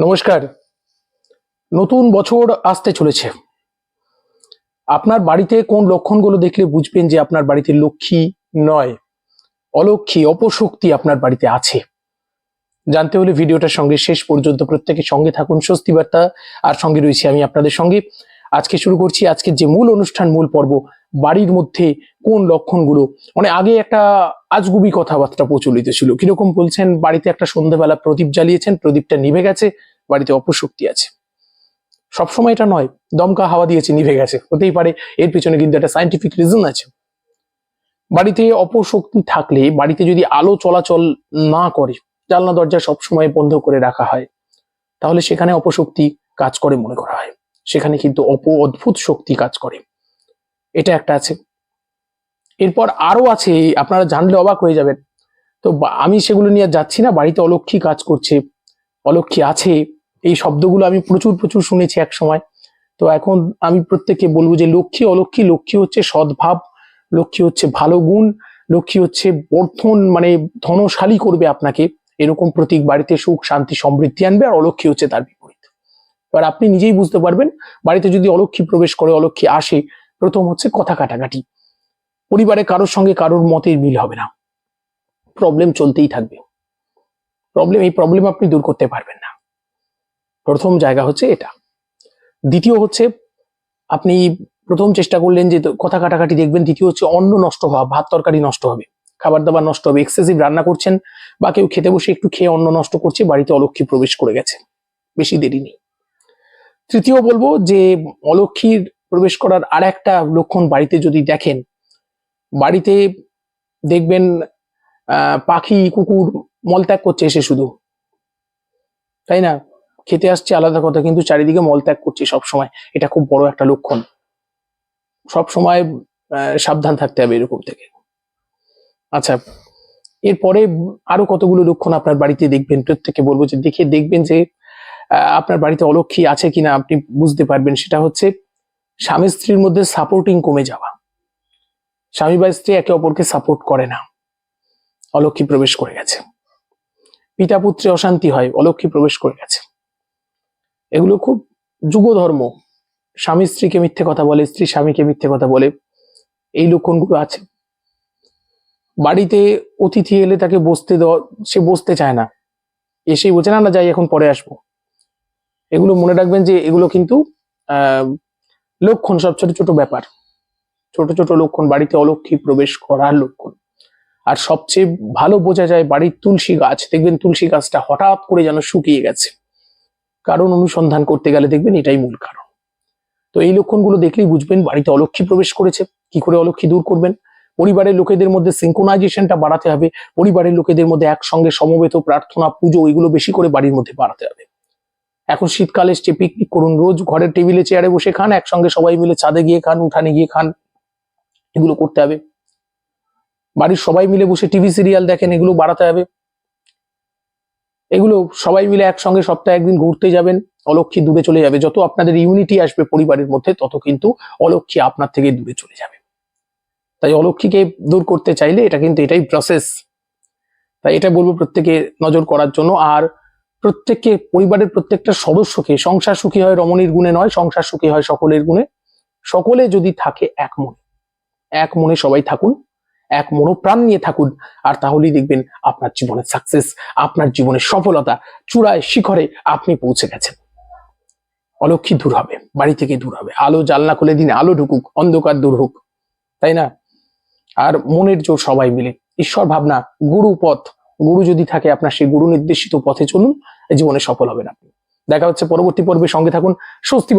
নমস্কার। নতুন বছর আসতে চলেছে। আপনার বাড়িতে কোন লক্ষণগুলো দেখলে বুঝবেন যে আপনার বাড়িতে লক্ষ্মী নয়? অলক্ষ্মী, অপশক্তি আপনার বাড়িতে আছে। জানতে হলে ভিডিওটার সঙ্গে শেষ পর্যন্ত প্রত্যেকের সঙ্গে থাকুন। স্বস্তি বার্তা, আর সঙ্গে রয়েছি আমি আপনাদের সঙ্গে। আজকে শুরু করছি আজকের যে মূল অনুষ্ঠান, মূল পর্ব বাড়ির মধ্যে কোন লক্ষণগুলো? মানে আগে একটা আজগুবি কথাবার্তা প্রচলিত ছিল। কীরকম বলছেন, বাড়িতে একটা সন্ধ্যাবেলা প্রদীপ জ্বালিয়েছেন, প্রদীপটা নিভে গেছে, বাড়িতে অপশক্তি আছে। সবসময় এটা নয়, দমকা হাওয়া দিয়েছে, নিভে গেছে, হতেই পারে, এর পিছনে কিন্তু একটা সাইন্টিফিক রিজন আছে। বাড়িতে অপশক্তি থাকলে, বাড়িতে যদি আলো চলাচল না করে, জানলা দরজা সবসময় বন্ধ করে রাখা হয়, তাহলে সেখানে অপশক্তি কাজ করে মনে করা হয়। সেখানে কিন্তু অপ অদ্ভুত শক্তি কাজ করে। এটা একটা আছে। এরপর আরও আছে, আপনারা জানলে অবাক হয়ে যাবেন। তো আমি সেগুলো নিয়ে যাচ্ছি না, বাড়িতে অলক্ষী কাজ করছে, অলক্ষী আছে, এই শব্দগুলো আমি প্রচুর প্রচুর শুনেছি এক সময়। তো এখন আমি প্রত্যেককে বলব যে লক্ষ্মী অলক্ষী লক্ষ্মী হচ্ছে সদ্ভাব, লক্ষ্মী হচ্ছে ভালো গুণ, লক্ষ্মী হচ্ছে বর্ধন মানে ধনশালী করবে আপনাকে। এরকম প্রতীক, বাড়িতে সুখ, শান্তি, সমৃদ্ধি আনবে আর অলক্ষী হচ্ছে তার বিপরীত। এবার আপনি নিজেই বুঝতে পারবেন, বাড়িতে যদি অলক্ষী প্রবেশ করে অলক্ষী আসে প্রথম হচ্ছে কথা কাটাকাটি। পরিবারে কারোর সঙ্গে কারোর মতের মিল হবে না। প্রবলেম চলতেই থাকবে। প্রবলেম এই প্রবলেম আপনি দূর করতে পারবেন না। প্রথম জায়গা হচ্ছে এটা। দ্বিতীয় হচ্ছে, আপনি প্রথম চেষ্টা করলেন যে কথা কাটাকাটি দেখবেন। দ্বিতীয় হচ্ছে অন্ন নষ্ট হওয়া, ভাত তরকারি নষ্ট হবে। খাবার দাবার নষ্ট হবে এক্সেসিভ রান্না করছেন বা কেউ খেতে বসে একটু খেয়ে অন্ন নষ্ট করছে, বাড়িতে অলক্ষী প্রবেশ করে গেছে বেশি দেরি নেই। তৃতীয় বলব যে, অলক্ষীর প্রবেশ করার আর একটা লক্ষণ বাড়িতে যদি দেখেন, বাড়িতে দেখবেন পাখি, কুকুর মলত্যাগ করছে এসে শুধু। তাই না? খেতে আসছে আলাদা কথা, কিন্তু চারিদিকে মলত্যাগ করছে সব সময় এটা খুব বড় একটা লক্ষণ। সব সময় সাবধান থাকতে হবে এরকম থেকে। আচ্ছা এরপরে আরও কতগুলো লক্ষণ আপনার বাড়িতে দেখবেন? প্রত্যেকে বলব যে দেখে দেখবেন যে আপনার বাড়িতে অলক্ষী আছে কিনা আপনি বুঝতে পারবেন। সেটা হচ্ছে স্বামী স্ত্রীর মধ্যে সাপোর্টিং কমে যাওয়া। স্বামী বা স্ত্রী একে অপরকে সাপোর্ট করে না। অলক্ষী প্রবেশ করে গেছে। পিতা পুত্রে অশান্তি হয় অলক্ষী প্রবেশ করে গেছে। এগুলো খুব যুগ ধর্ম স্বামী স্ত্রীকে মিথ্যে কথা বলে, স্ত্রী স্বামীকে মিথ্যে কথা বলে। এই লক্ষণগুলো আছে। বাড়িতে অতিথি এলে তাকে বসতে দেওয়া, সে বসতে চায় না। এসেই বলছে, না না, যাই, এখন পরে আসব। এগুলো মনে রাখবেন যে এগুলো কিন্তু লক্ষণ সব ছোট ছোট ব্যাপার। ছোট ছোট লক্ষণ, বাড়িতে অলক্ষী প্রবেশ করার লক্ষণ। আর সবচেয়ে ভালো বোঝা যায় বাড়ির তুলসী গাছ। দেখবেন তুলসী গাছটা হঠাৎ করে যেন শুকিয়ে গেছে। কারণ অনুসন্ধান করতে গেলে দেখবেন এটাই মূল কারণ। তো এই লক্ষণগুলো দেখলেই বুঝবেন বাড়িতে অলক্ষী প্রবেশ করেছে, কি করে অলক্ষী দূর করবেন। পরিবারের লোকেদের মধ্যে সিঙ্কোনাইজেশনটা বাড়াতে হবে। পরিবারের লোকেদের মধ্যে একসঙ্গে সমবেত, প্রার্থনা, পুজো, এগুলো বেশি করে বাড়ির মধ্যে বাড়াতে হবে। এখন শীতকাল এসছে পিকনিক করুন, রোজ ঘরের টেবিলে চেয়ারে বসে খান, একসঙ্গে সবাই মিলে ছাদে গিয়ে খান, উঠানে গিয়ে খান। এগুলো করতে হবে। বাড়ির সবাই মিলে বসে টিভি সিরিয়াল দেখেন, এগুলো বাড়াতে হবে। এগুলো সবাই মিলে একসঙ্গে সপ্তাহে একদিন ঘুরতে যাবেন, অলক্ষী দূরে চলে যাবে। যত আপনাদের ইউনিটি আসবে পরিবারের মধ্যে, তত কিন্তু অলক্ষী আপনার থেকে দূরে চলে যাবে। তাই অলক্ষীকে দূর করতে চাইলে এটা কিন্তু এটাই প্রসেস তাই এটা বলব প্রত্যেকে নজর করার জন্য। আর প্রত্যেককে, পরিবারের প্রত্যেকটা সদস্যকে সংসার সুখী হয় রমণীর গুণে নয়, সংসার সুখী হয় সকলের গুণে। সকলে যদি থাকে এক মনে এক মনে সবাই থাকুন, এক মনোপ্রাণ নিয়ে থাকুন, আর তাহলেই দেখবেন আপনার জীবনের সাকসেস আপনার জীবনের সফলতা চূড়ায় শিখরে আপনি পৌঁছে গেছেন। অলক্ষী দূর হবে, বাড়ি থেকে দূর হবে। আলো জানলা খুলে দিন আলো ঢুকুক, অন্ধকার দূর হোক। তাই না? আর মনের জোর সবাই মিলে, ঈশ্বর ভাবনা গুরু পথ গুরু যদি থাকে আপনার সেই গুরু নির্দেশিত পথে চলুন জীবনে সফল হবেন আপনি। দেখা হচ্ছে পরবর্তী পর্বে, সঙ্গে থাকুন, স্বস্তি